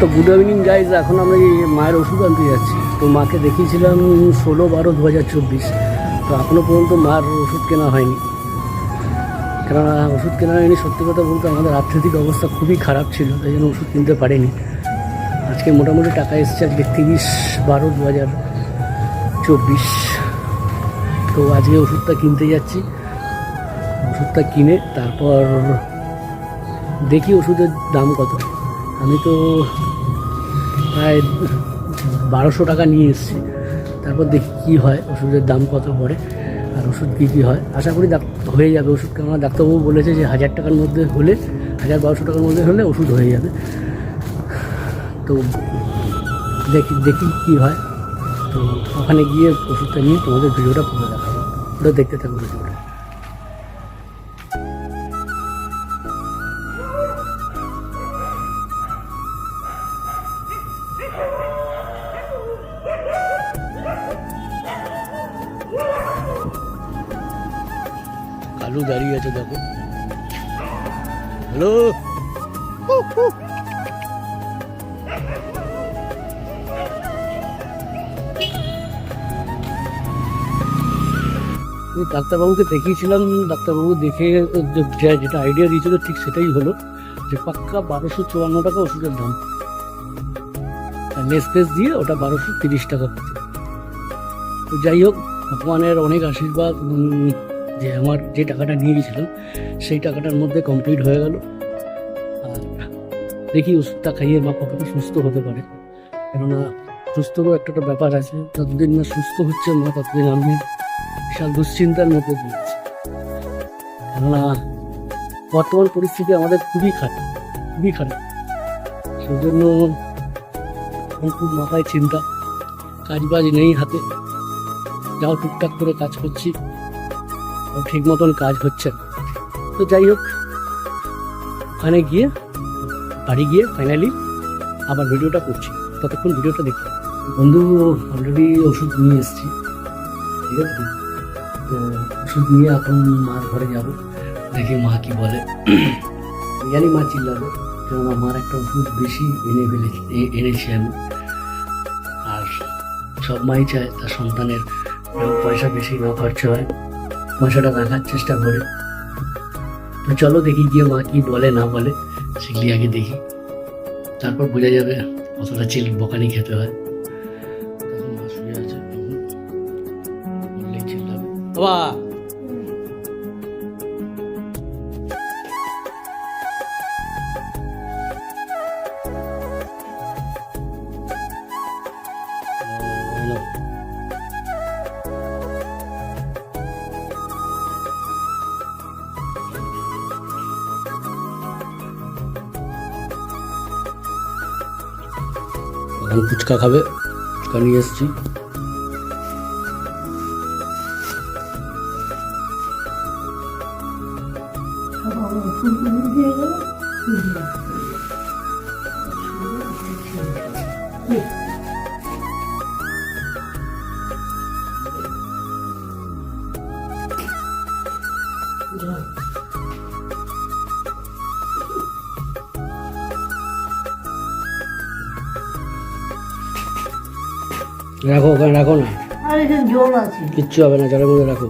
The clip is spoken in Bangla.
তো গুড ইভিনিং গাইজ এখন আমরা মায়ের ওষুধ আনতে যাচ্ছি। তো মাকে দেখিয়েছিলাম ষোলো বারো দু হাজার চব্বিশ। তো এখনও পর্যন্ত মার ওষুধ কেনা হয়নি। কেননা ওষুধ কেনা হয়নি, সত্যি কথা বলতে আমাদের আর্থিক অবস্থা খুবই খারাপ ছিল, তাই জন্য ওষুধ কিনতে পারিনি। আজকে মোটামুটি টাকা এসছে আজকে তিরিশ বারো দু হাজার চব্বিশ। তো আজকে ওষুধটা কিনতে যাচ্ছি। ওষুধটা কিনে তারপর দেখি ওষুধের দাম কত। আমি তো প্রায় বারোশো টাকা নিয়ে এসেছি। তারপর দেখি কী হয়, ওষুধের দাম কত পড়ে আর ওষুধ কী কী হয়। আশা করি হয়ে যাবে ওষুধ। কেননা ডাক্তারবাবু বলেছে যে হাজার টাকার মধ্যে হলে, হাজার বারোশো টাকার মধ্যে হলে ওষুধ হয়ে যাবে। তো দেখি দেখি কী হয়। তো ওখানে গিয়ে ওষুধটা নিয়ে তোমাদের ভিডিওটা পুরো দেখাবো। ওটা দেখতে থাকব ভিডিওটা কালু দাঁড়িয়ে আছে, দেখো। হ্যালো? ডাক্তারবাবুকে দেখিয়েছিলাম, ডাক্তারবাবু দেখে যেটা আইডিয়া দিয়েছিল, ঠিক সেটাই হলো যে, পাক্কা বারোশো চুয়ান্ন টাকা ওষুধের দাম। ফেস দিয়ে ওটা বারোশো তিরিশ টাকা যাই হোক, ভগবানের অনেক আশীর্বাদ যে আমার যে টাকাটা নিয়ে গেছিলাম, সেই টাকাটার মধ্যে কমপ্লিট হয়ে গেল। আর দেখি ওষুধটা খাইয়ে মা কতটা সুস্থ হতে পারে। কেননা সুস্থরও একটা ব্যাপার আছে, যতদিন না সুস্থ হচ্ছে মা, ততদিন আমি বিশাল দুশ্চিন্তার মধ্যে দিয়েছি কেননা বর্তমান পরিস্থিতি আমাদের খুবই খারাপ খুবই খারাপ। সেই জন্য খুব মাথায় চিন্তা, কাজ বাজ নেই হাতে। যাও টুকটাক করে কাজ করছি। ঠিক মতন কাজ হচ্ছে। তো যাই হোক, ওখানে গিয়ে, বাড়ি গিয়ে ফাইনালি আবার ভিডিওটা করছি। ততক্ষণ ভিডিওটা দেখি। বন্ধু অলরেডি ওষুধ নিয়ে এসেছি। ঠিক আছে? তো ওষুধ নিয়ে এখন মার ঘরে যাব। দেখি মা কি বলে। জানি মা চিল্লাবে। কেননা মার একটা ওষুধ বেশি এনে ফেলেছি এনেছি আমি। আর সব মাই চায় তার সন্তানের পয়সা বেশি না খরচা হয়। পয়সাটা দেখার চেষ্টা করে। তো চলো দেখি গিয়ে মা কি বলে, না বলে। সেগুলি আগে দেখি। তারপর বোঝা যাবে কতটা চিল বকানি খেতে হয়। বাবা! এখন ফুচকা খাবে। ফুচকা নিয়ে এসেছি। রাখো ওখানে রাখো না। কিচ্ছু হবে না জলের মধ্যে রাখো।